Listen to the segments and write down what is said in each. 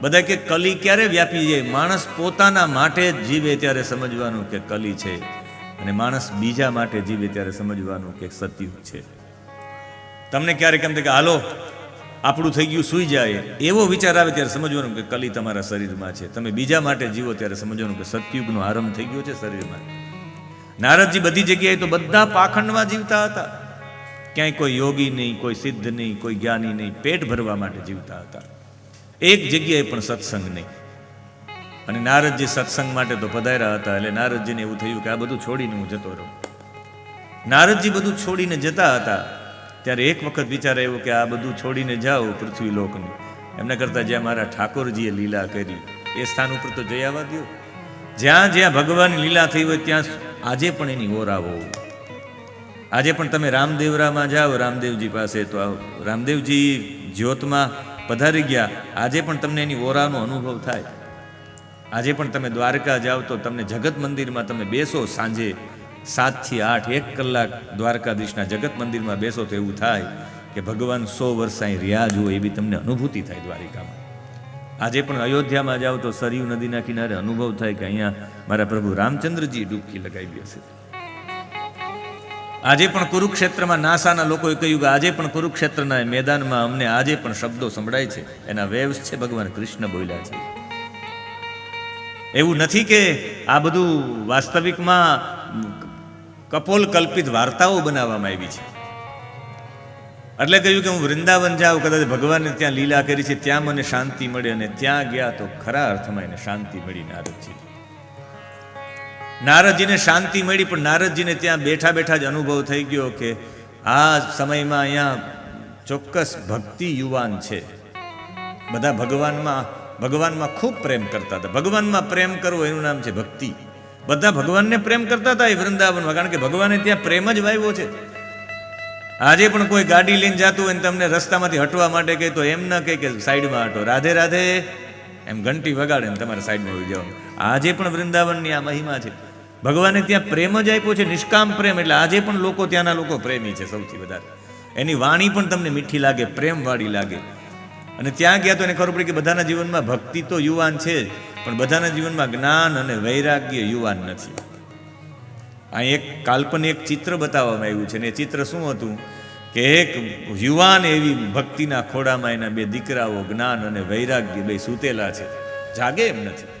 બધા કે કલી ક્યારે વ્યાપી જાય? માણસ પોતાના માટે જીવે ત્યારે સમજવાનું કે કલી છે. અને માણસ બીજા માટે જીવે ત્યારે સમજવાનું કે સત્યુ છે. તમને ક્યારેક એમ કે, હાલો, આપણું થઈ ગયું, સૂઈ જાય. એવો વિચાર આવે ત્યારે સમજવાનું કે કલી તમારા શરીરમાં છે. તમે બીજા માટે જીવો ત્યારે સમજવાનું કે સત્યુગનો આરંભ થઈ ગયો છે શરીરમાં. નારદજી બધી જગ્યાએ તો બધા પાખંડમાં જીવતા હતા. ક્યાંય કોઈ યોગી નહીં, કોઈ સિદ્ધ નહીં, કોઈ જ્ઞાની નહીં, પેટ ભરવા માટે જીવતા હતા. એક જગ્યાએ પણ સત્સંગ નહીં. અને નારદજી સત્સંગ માટે તો પધાર્યા હતા, એટલે નારદજીને એવું થયું કે આ બધું છોડીને હું જતો રહું. નારદજી બધું છોડીને જતા હતા, ત્યારે એક વખત વિચાર આવ્યો કે આ બધું છોડીને જાઓ પૃથ્વી લોકનું એમના કરતાં જ્યાં મારા ઠાકોરજીએ લીલા કરી, એ સ્થાન ઉપર તો જઈ આવવા દો જ્યાં જ્યાં ભગવાનની લીલા થઈ હોય ત્યાં આજે પણ એની ઓરાવો આજે પણ તમે રામદેવરામાં જાઓ, રામદેવજી પાસે તો આવો. રામદેવજી જ્યોતમાં પધારી ગયા. આજે પણ તમને એની ઓરાનો અનુભવ થાય. આજે પણ તમે દ્વારકા જાઓ તો તમને જગત મંદિરમાં તમે બેસો સાંજે સાતથી આઠ, એક કલાક દ્વારકાધીશના જગત મંદિરમાં બેસો તો એવું થાય કે ભગવાન સો વર્ષ અહીં રહ્યા હોય એવી તમને અનુભૂતિ થાય દ્વારિકામાં. આજે પણ અયોધ્યામાં જાઓ તો સરયુ નદીના કિનારે અનુભવ થાય કે અહીંયા મારા પ્રભુ રામચંદ્રજી ડૂબકી લગાવી હશે આજે પણ કુરુક્ષેત્રમાં નાસાના લોકોએ કહ્યું કે આજે પણ કુરુક્ષેત્રના મેદાનમાં અમને આજે પણ શબ્દો સંભળાય છે. એના વેવ્સ છે ભગવાન કૃષ્ણ બોલ્યા છે. એવું નથી કે આ બધું વાસ્તવિકમાં કપોલ કલ્પિત વાર્તાઓ બનાવવામાં આવી છે. એટલે કહ્યું કે હું વૃંદાવન જાઉં, કદાચ ભગવાને ત્યાં લીલા કરી છે, ત્યાં મને શાંતિ મળે અને ત્યાં ગયા તો ખરા અર્થમાં એને શાંતિ મળી નારદજી નારદજીને શાંતિ મળી, પણ નારદજીને ત્યાં બેઠા બેઠા જ અનુભવ થઈ ગયો કે આ સમયમાં અહીંયા ચોક્કસ ભક્તિ યુવાન છે. બધા ભગવાનમાં ભગવાનમાં ખૂબ પ્રેમ કરતા હતા. ભગવાનમાં પ્રેમ કરવો એનું નામ છે ભક્તિ. બધા ભગવાનને પ્રેમ કરતા હતા એ વૃંદાવનમાં, કારણ કે ભગવાને ત્યાં પ્રેમ જ વાવ્યો છે. આજે પણ કોઈ ગાડી લઈને જતું હોય ને તમને રસ્તામાંથી હટવા માટે કહે, તો એમ ન કહે કે સાઈડમાં હટો. રાધે રાધે. એમ ઘંટી વગાડે ને તમારે સાઈડમાં આવી જવાનું. આજે પણ વૃંદાવનની આ મહિમા છે. ભગવાને ત્યાં પ્રેમ જ આપ્યો છે, નિષ્કામ પ્રેમ, એટલે આજે પણ લોકો ત્યાંના લોકો પ્રેમી છે સૌથી વધારે. એની વાણી પણ તમને મીઠી લાગે, પ્રેમવાળી લાગે. અને ત્યાં ગયા તો એને ખબર પડી કે બધાના જીવનમાં ભક્તિ તો યુવાન છે જ, પણ બધાના જીવનમાં જ્ઞાન અને વૈરાગ્ય યુવાન નથી. આ એક કાલ્પનિક ચિત્ર બતાવવામાં આવ્યું છે, ને એ ચિત્ર શું હતું કે એક યુવાન એવી ભક્તિના ખોડામાં એના બે દીકરાઓ જ્ઞાન અને વૈરાગ્ય બે સૂતેલા છે. જાગે એમ નથી.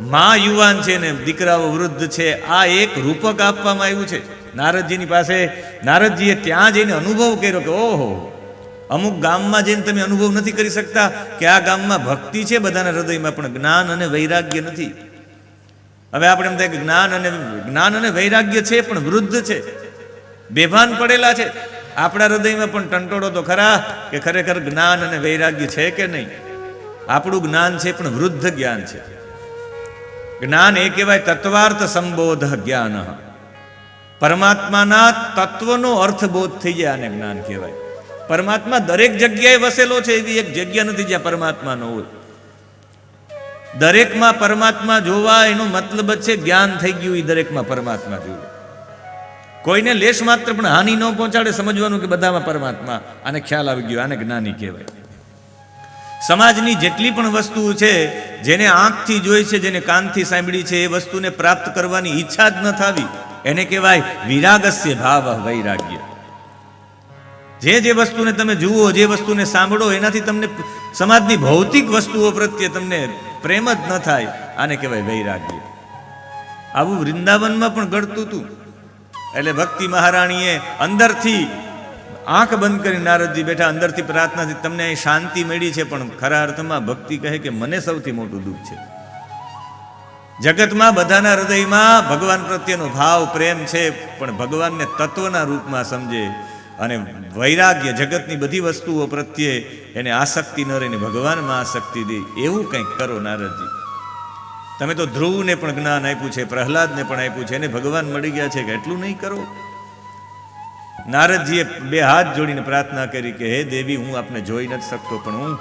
માં યુવાન છે ને, દીકરાઓ વૃદ્ધ છે, આ એક રૂપક આપવામાં આવ્યું છે. નારદજીની પાસે, નારદજીએ ત્યાં જઈને અનુભવ કર્યો કે, ઓહો, અમુક ગામમાં જઈને તમે અનુભવ નથી કરી શકતા કે આ ગામમાં ભક્તિ છે બધાના હૃદયમાં, પણ જ્ઞાન અને વૈરાગ્ય નથી. હવે આપણે એમ થાય કે જ્ઞાન અને જ્ઞાન અને વૈરાગ્ય છે, પણ વૃદ્ધ છે. બેભાન પડેલા છે. આપણા હૃદયમાં પણ ટંટોળો તો ખરા કે ખરેખર જ્ઞાન અને વૈરાગ્ય છે કે નહીં? આપણું જ્ઞાન છે, પણ વૃદ્ધ જ્ઞાન છે. જ્ઞાન એ કહેવાય તત્વાર્થ સંબોધ જ્ઞાન. પરમાત્માના તત્વનો અર્થબોધ થઈ જાય આને જ્ઞાન કહેવાય. પરમાત્મા દરેક જગ્યાએ વસેલો છે એવી એક જગ્યા નથી જ્યાં પરમાત્મા ન હોય. દરેકમાં પરમાત્મા જોવા એનો મતલબ જ છે જ્ઞાન થઈ ગયું એ દરેકમાં પરમાત્મા જોયું. કોઈને લેશ માત્ર પણ હાનિ ન પહોંચાડે સમજવાનું કે બધામાં પરમાત્મા. આને ખ્યાલ આવી ગયો, આને જ્ઞાની કહેવાય. સમાજની જેટલી પણ વસ્તુઓ છે, જેને આંખથી જોઈ છે, જેને કાનથી સાંભળી છે, એ વસ્તુને પ્રાપ્ત કરવાની ઈચ્છા જ ન થાવી એને કહેવાય વિરાગસ્ય ભાવ વૈરાગ્ય. જે જે વસ્તુને તમે જુઓ, જે વસ્તુને સાંભળો, એનાથી તમને સમાજની ભૌતિક વસ્તુઓ પ્રત્યે તમને પ્રેમ જ ન થાય, આને કહેવાય વૈરાગ્ય. આવું વૃંદાવનમાં પણ ઘડતું હતું. એટલે ભક્તિ મહારાણીએ અંદરથી આંખ બંધ કરી નારદજી બેઠા અંદરથી પ્રાર્થનાથી તમને અહીં શાંતિ મળી છે, પણ ખરા અર્થમાં ભક્તિ કહે કે મને સૌથી મોટું દુઃખ છે. જગતમાં બધાના હૃદયમાં ભગવાન પ્રત્યેનો ભાવ, પ્રેમ છે, પણ ભગવાનને તત્વના રૂપમાં સમજે અને વૈરાગ્ય જગતની બધી વસ્તુઓ પ્રત્યે એને આસક્તિ ન રહીને ભગવાનમાં આસક્તિ દે, એવું કંઈક કરો નારદજી. તમે તો ધ્રુવને પણ જ્ઞાન આપ્યું છે, પ્રહલાદને પણ આપ્યું છે, એને ભગવાન મળી ગયા છે કે એટલું નહીં કરો? નારદજીએ બે હાથ જોડીને પ્રાર્થના કરી કે, હે દેવી, હું આપને જોઈ નથી શકતો, પણ હું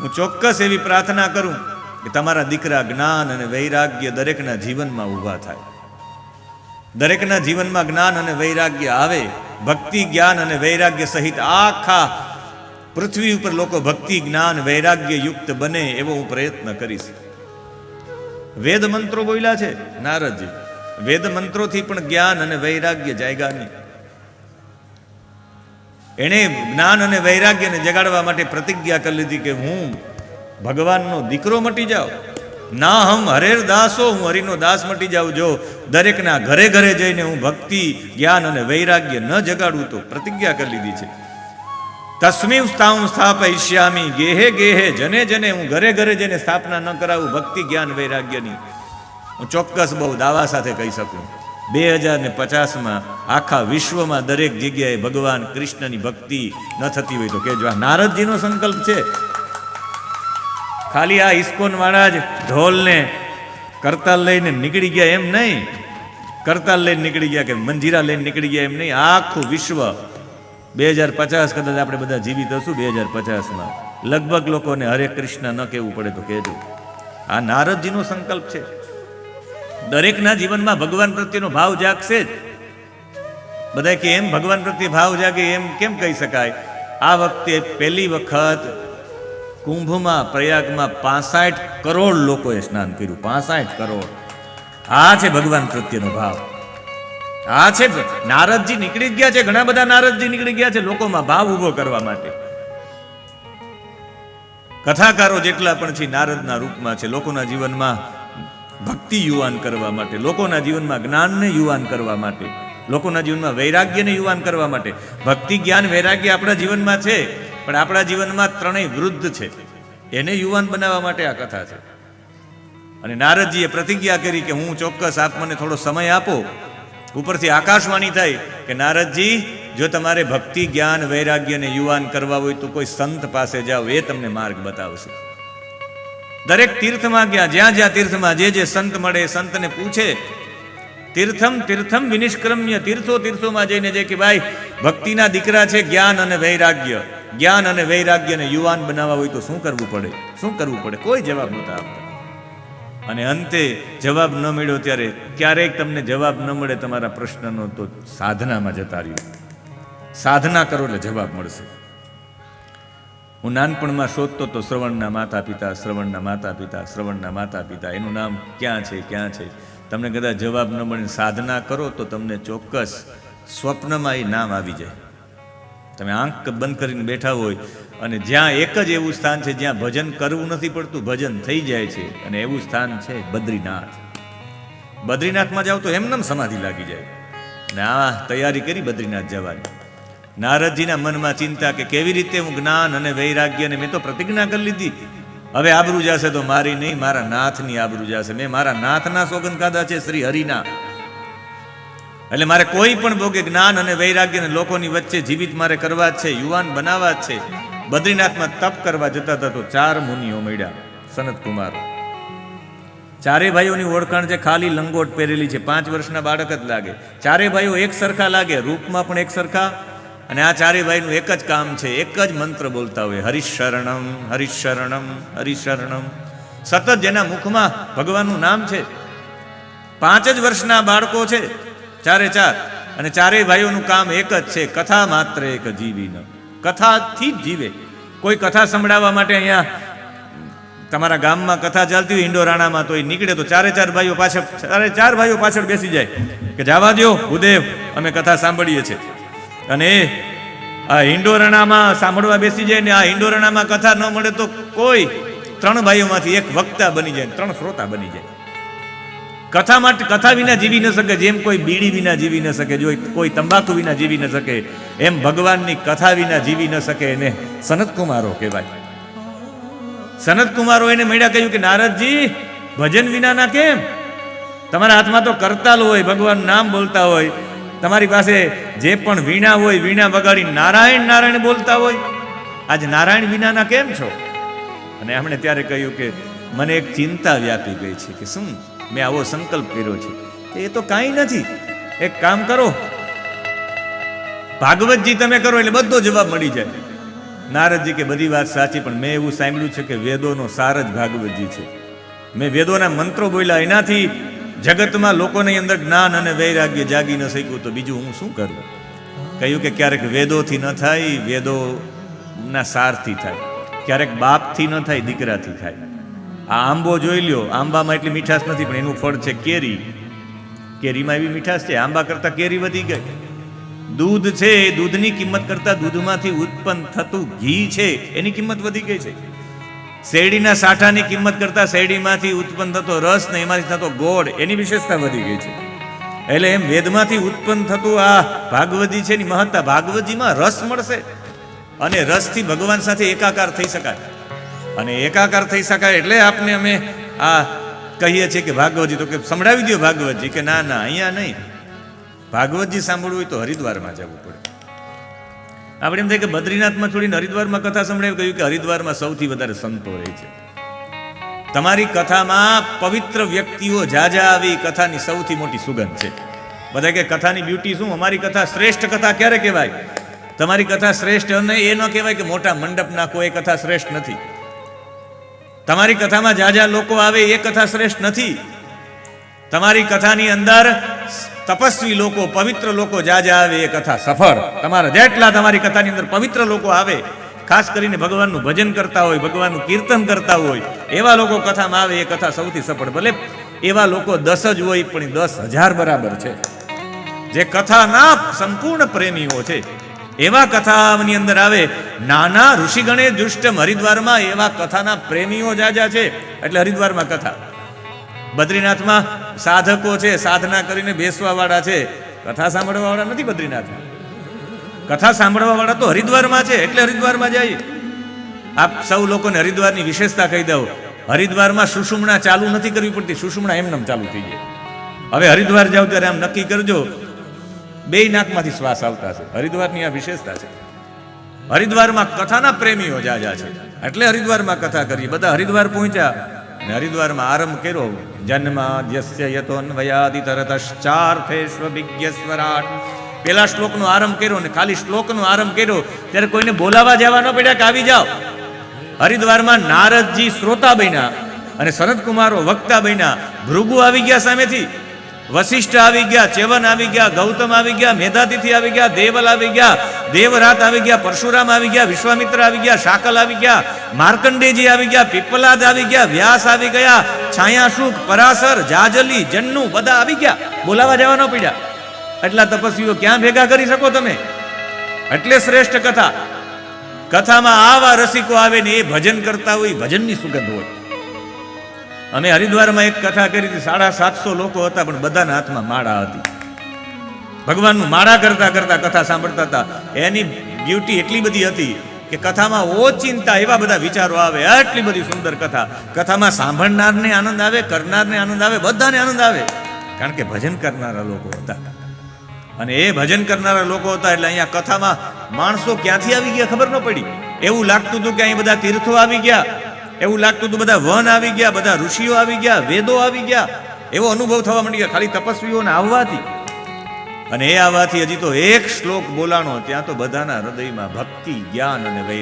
હું ચોક્કસ એવી પ્રાર્થના કરું કે તમારા દીકરા જ્ઞાન અને વૈરાગ્ય દરેકના જીવનમાં ઊભા થાય. દરેકના જીવનમાં જ્ઞાન અને વૈરાગ્ય આવે, ભક્તિ, જ્ઞાન અને વૈરાગ્ય સહિત આખા પૃથ્વી ઉપર લોકો ભક્તિ, જ્ઞાન, વૈરાગ્ય યુક્ત બને એવો હું પ્રયત્ન કરીશ. વેદ મંત્રો બોલ્યા છે, નારદજી. વેદ મંત્રોથી પણ જ્ઞાન અને વૈરાગ્ય જાયગા નહીં. એણે જ્ઞાન અને વૈરાગ્યને જગાડવા માટે પ્રતિજ્ઞા કરી લીધી કે હું ભગવાનનો દીકરો મટી જાઉં. ના હમ હરેર દાસો, હું હરિનો દાસ મટી જાઉં. જો દરેકના ઘરે ઘરે જઈને હું ભક્તિ, જ્ઞાન અને વૈરાગ્ય ન જગાડું તો પ્રતિજ્ઞા કરી લીધી છે. તસ્મીમ સ્થામ સ્થાપયિષ્યામી, ગેહે ગેહે જને જને હું ઘરે ઘરે જઈને સ્થાપના ન કરાવું ભક્તિ, જ્ઞાન, વૈરાગ્યની. હું ચોક્કસ બહુ દાવા સાથે કહી શકું. બે હજાર ને પચાસમાં આખા વિશ્વમાં દરેક જગ્યાએ ભગવાન કૃષ્ણની ભક્તિ ન થતી હોય તો કહેજો. આ નારદજીનો સંકલ્પ છે. ખાલી આ ઇસ્કોન વાળા જ ઢોલને કરતાલ લઈને નીકળી ગયા એમ નહીં. કરતાલ લઈને નીકળી ગયા કે મંજીરા લઈને નીકળી ગયા એમ નહીં. આખું વિશ્વ બે હજાર પચાસ કદાચ આપણે બધા જીવિત હશું બે હજાર પચાસમાં. લગભગ લોકોને હરે કૃષ્ણ ન કહેવું પડે તો કહેજો. આ નારદજીનો સંકલ્પ છે. દરેકના જીવનમાં ભગવાન પ્રત્યેનો ભાવ જાગશે જ. બધા કે એમ, ભગવાન પ્રત્યે ભાવ જાગે એમ કેમ કહી શકાય? આ વખતે પહેલી વખત કુંભમાં, પ્રયાગમાં પાસઠ કરોડ લોકોએ સ્નાન કર્યું. પાસઠ કરોડ. આ છે ભગવાન પ્રત્યેનો ભાવ. આ છે નારદજી નીકળી ગયા છે. ઘણા બધા નારદજી નીકળી ગયા છે લોકોમાં ભાવ ઊભો કરવા માટે. કથાકારો જેટલા પણ છે, નારદના રૂપમાં છે, લોકોના જીવનમાં ભક્તિ યુવાન કરવા માટે, લોકોના જીવનમાં જ્ઞાનને યુવાન કરવા માટે, લોકોના જીવનમાં વૈરાગ્યને યુવાન કરવા માટે. ભક્તિ જ્ઞાન વૈરાગ્ય આપણા જીવનમાં છે, પણ આપણા જીવનમાં ત્રણેય વૃદ્ધ છે. એને યુવાન બનાવવા માટે આ કથા છે. અને નારદજીએ પ્રતિજ્ઞા કરી કે હું ચોક્કસ આપ મને થોડો સમય આપો. ઉપરથી આકાશવાણી થાય કે, નારદજી, જો તમારે ભક્તિ, જ્ઞાન, વૈરાગ્યને યુવાન કરવા હોય તો કોઈ સંત પાસે જાઓ, એ તમને માર્ગ બતાવશે. દરેક તીર્થમાં ગયા, જ્યાં જ્યાં તીર્થમાં જે જે સંત મળે, સંતને પૂછે, તીર્થમ તીર્થમ વિનિષ્ક્રમ્ય તીર્થો, તીર્થોમાં જઈને જે કે ભાઈ, ભક્તિના દીકરા છે, જ્ઞાન અને વૈરાગ્ય. જ્ઞાન અને વૈરાગ્યને યુવાન બનાવવા હોય તો શું કરવું પડે? શું કરવું પડે? કોઈ જવાબ નહોતા આપતા. અને અંતે જવાબ ન મળ્યો ત્યારે ક્યારેક તમને જવાબ ન મળે તમારા પ્રશ્નનો તો સાધનામાં જતા રહ્યો. સાધના કરો એટલે જવાબ મળશે. હું નાનપણમાં શોધતો તો શ્રવણના માતા પિતા શ્રવણના માતા પિતા શ્રવણના માતા પિતા એનું નામ ક્યાં છે ક્યાં છે? તમને કદાચ જવાબ ન મળે. સાધના કરો તો તમને ચોક્કસ સ્વપ્નમાં એ નામ આવી જાય. તમે આંખ બંધ કરીને બેઠા હોય અને જ્યાં એક જ એવું સ્થાન છે જ્યાં ભજન કરવું નથી પડતું, ભજન થઈ જાય છે. અને એવું સ્થાન છે બદ્રીનાથ. બદ્રીનાથમાં જાઓ તો એમનેમ સમાધિ લાગી જાય. ને આ તૈયારી કરી બદ્રીનાથ જવાની. નારદજીના મનમાં ચિંતા કે કેવી રીતે હું જ્ઞાન અને વૈરાગ્યને મેં તો પ્રતિજ્ઞા કરી લીધી. હવે આબરૂ જશે તો મારી નહીં, મારા નાથની આબરૂ જશે. મેં મારા નાથના સોગંદ કાધા છે શ્રી હરિના. એટલે મારે કોઈ પણ ભોગે જ્ઞાન અને વૈરાગ્યને લોકોની વચ્ચે જીવિત મારે કરવા જ છે, યુવાન બનાવવા જ છે. બદ્રીનાથમાં તપ કરવા જતા હતા તો ચાર મુનિઓ મળ્યા, સનત કુમાર. ચારે ભાઈઓની ઓળખાણ છે, ખાલી લંગોટ પહેરેલી છે. પાંચ વર્ષના બાળક જ લાગે. ચારે ભાઈઓ એક સરખા લાગે, રૂપમાં પણ એક સરખા અને આ ચારેય ભાઈનું એક જ કામ છે, એક જ મંત્ર બોલતા હોય, હરિશરણમ હરિશરણમ હરિશરણમ. સતત જેના મુખમાં ભગવાનનું નામ છે. પાંચ જ વર્ષના બાળકો છે, ચારે ચાર. અને ચારેય ભાઈઓનું કામ એક જ છે, કથા માત્ર એક જીવી કથાથી જ જીવે. કોઈ કથા સંભળાવવા માટે અહીંયા તમારા ગામમાં કથા ચાલતી હોય, ઈંડોરાણામાં તો એ નીકળે તો ચારે ચાર ભાઈઓ પાછળ, ચારે ચાર ભાઈઓ પાછળ બેસી જાય કે જવા દો ભૂદેવ, અમે કથા સાંભળીએ છીએ. અને આ હિંડોરણામાં સાંભળવા બેસી જાય ને આ હિંડોરણામાં કથા ન મળે તો કોઈ ત્રણ ભાઈઓમાંથી એક વક્તા બની જાય ત્રણ શ્રોતા બની જાય. કથા માટે કથા વિના જીવી ન શકે. જેમ કોઈ બીડી વિના જીવી ન શકે, જો કોઈ તંબાકુ વિના જીવી ન શકે, એમ ભગવાનની કથા વિના જીવી ન શકે એને સનત કુમારો કહેવાય. સનત કુમારો એને મળ્યા કહ્યું કે, નારદજી, ભજન વિનાના કેમ? તમારા હાથમાં તો કરતાલ હોય, ભગવાન નામ બોલતા હોય. તમારી પાસે જે પણ વીણા હોય, વીણા વગાડી નારાયણ નારાયણ બોલતા હોય. આજે નારાયણ વિનાના કેમ છો? અને એમણે ત્યારે કહ્યું કે, મને એક ચિંતા વ્યાપી ગઈ છે કે શું મેં આવો સંકલ્પ કર્યો છે. એ તો કાંઈ નથી. એક કામ કરો. ભાગવતજી તમે કરો એટલે બધો જવાબ મળી જાય. નારદજી કે, બધી વાત સાચી, પણ મેં એવું સાંભળ્યું છે કે વેદોનો સાર જ ભાગવતજી છે. મેં વેદોના મંત્રો બોલ્યા, એનાથી જગતમાં લોકોની અંદર જ્ઞાન અને વૈરાગ્ય જાગી ન શક્યું તો બીજું હું શું કરું? કહ્યું કે ક્યારેક વેદોથી ન થાય, વેદોના સારથી થાય. ક્યારેક બાપથી ન થાય, દીકરાથી થાય. આ આંબો જોઈ લ્યો, આંબામાં એટલી મીઠાશ નથી, પણ એનું ફળ છે કેરી. કેરીમાં એવી મીઠાશ છે, આંબા કરતાં કેરી વધી ગઈ. દૂધ છે એ દૂધની કિંમત કરતાં દૂધમાંથી ઉત્પન્ન થતું ઘી છે, એની કિંમત વધી ગઈ છે. શેરડીના સાઠાની કિંમત કરતાં શેરડીમાંથી ઉત્પન્ન થતો રસ ને એમાંથી થતો ગોળ એની વિશેષતા વધી ગઈ છે. એટલે એમ વેદમાંથી ઉત્પન્ન થતું આ ભાગવતી છે ની મહત્તા. ભાગવતીમાં રસ મળશે અને રસથી ભગવાન સાથે એકાકાર થઈ શકાય. અને એકાકાર થઈ શકાય એટલે આપને અમે આ કહીએ છીએ કે ભાગવતજી તો કે સંભળાવી દો ભાગવતજી કે ના ના, અહીંયા નહીં. ભાગવતજી સાંભળવું હોય તો હરિદ્વારમાં જવું પડે. આપણે એમ થાય કે બદ્રીનાથમાં છોડીને હરિદ્વારમાં કથા સંભળાવી કહ્યું કે હરિદ્વારમાં સૌથી વધારે સંતો રહે છે. તમારી કથામાં પવિત્ર વ્યક્તિઓ જાજા આવી કથાની સૌથી મોટી સુગંધ છે. બધા કે કથાની બ્યુટી શું? અમારી કથા શ્રેષ્ઠ કથા ક્યારે કહેવાય? તમારી કથા શ્રેષ્ઠ અને એ ન કહેવાય કે મોટા મંડપ નાખો, એ કથા શ્રેષ્ઠ નથી. તમારી કથામાં જાજા લોકો આવે, એ કથા શ્રેષ્ઠ નથી. તમારી કથાની અંદર તપસ્વી લોકો, પવિત્ર લોકો જાજા આવે એ કથા સફળ તમારા જેટલા તમારી કથાની અંદર પવિત્ર લોકો આવે, ખાસ કરીને ભગવાનનું ભજન કરતા હોય, ભગવાનનું કીર્તન કરતા હોય, એવા લોકો કથામાં આવે એ કથા સૌથી સફળ. ભલે એવા લોકો દસ જ હોય, પણ દસ હજાર બરાબર છે. જે કથાના સંપૂર્ણ પ્રેમીઓ છે, એવા કથાની અંદર આવે, નાના ઋષિગણે દુષ્ટમ હરિદ્વારમાં એવા કથાના પ્રેમીઓ જાજા છે. એટલે હરિદ્વારમાં કથા. બદ્રીનાથમાં સાધકો છે, સાધના કરીને બેસવા વાળા છે. કથા સાંભળવા વાળા નથી બદ્રીનાથમાં. કથા સાંભળવા વાળા તો હરિદ્વારમાં છે, એટલે હરિદ્વારમાં જાય. આપ સૌ લોકોને હરિદ્વારની વિશેષતા કહી દઉં. હરિદ્વારમાં સુષુમણા ચાલુ નથી કરવી પડતી, સુષુમણા એમનેમ ચાલુ થઈ જાય. હવે હરિદ્વાર જાવ ત્યારે આમ નક્કી કરજો. બે નાકમાંથી શ્વાસ આવતા છે. હરિદ્વારની આ વિશેષતા છે. હરિદ્વારમાં કથાના પ્રેમીઓ જાજા છે. એટલે હરિદ્વારમાં કથા કરીએ. બધા હરિદ્વાર પહોંચ્યા. અને હરિદ્વારમાં આરંભ કર્યો. જન્માદ્યસ્ય યતોન્વયાદિ તરતશ્ચાર્થેશ્વ વિજ્ઞસ્વરાટ પેલા શ્લોકનો આરંભ કર્યો ને ખાલી શ્લોકનો આરંભ કર્યો, ત્યારે કોઈને બોલાવા જવા ન પડ્યા કે આવી જાઓ. હરિદ્વારમાં નારદજી શ્રોતા બન્યા અને શરદકુમારો વક્તા બન્યા. ભૃગુ આવી ગયા સામેથી. વશિષ્ઠ આવી ગયા ચેવન આવી ગયા ગૌતમ આવી ગયા મેધાતિથિ આવી ગયા દેવલ આવી ગયા દેવરાત આવી ગયા પરશુરામ આવી ગયા વિશ્વામિત્ર આવી ગયા શાકલ આવી ગયા માર્કંડેજી આવી ગયા પીપલાદ આવી ગયા વ્યાસ આવી ગયા છાયાશુક પરાસર જાજલી જન્નુ બધા આવી ગયા બોલાવા જવા ન પડ્યા એટલા તપસ્વીઓ ક્યાં ભેગા કરી શકો તમે એટલે શ્રેષ્ઠ કથા કથામાં આવા રસિકો આવે ને એ ભજન કરતા હોય ભજનની સુગંધ હોય અમે હરિદ્વારમાં એક કથા કરી હતી. સાડા સાતસો લોકો હતા, પણ બધાના હાથમાં માળા હતી. ભગવાનનું માળા કરતા કરતા કથા સાંભળતા હતા. એની બ્યુટી એટલી બધી હતી કે કથામાં ઓચિંતા એવા બધા વિચારો આવે. આટલી બધી સુંદર કથા. કથામાં સાંભળનારને આનંદ આવે, કરનારને આનંદ આવે, બધાને આનંદ આવે. કારણ કે ભજન કરનારા લોકો હતા. અને એ ભજન કરનારા લોકો હતા એટલે અહીંયા કથામાં માણસો ક્યાંથી આવી ગયા ખબર ન પડી. એવું લાગતું હતું કે અહીં બધા તીર્થો આવી ગયા. એવું લાગતું હતું, બધા વન આવી ગયા, બધા ઋષિઓ આવી ગયા, વેદો આવી ગયા. એવો અનુભવ થવા માંડી ગયા ખાલી તપસ્વીઓને આવવાથી. અને એ આવવાથી હજી તો એક શ્લોક બોલાણો, ત્યાં તો બધાના હૃદયમાં ભક્તિ, જ્ઞાન અને વૈર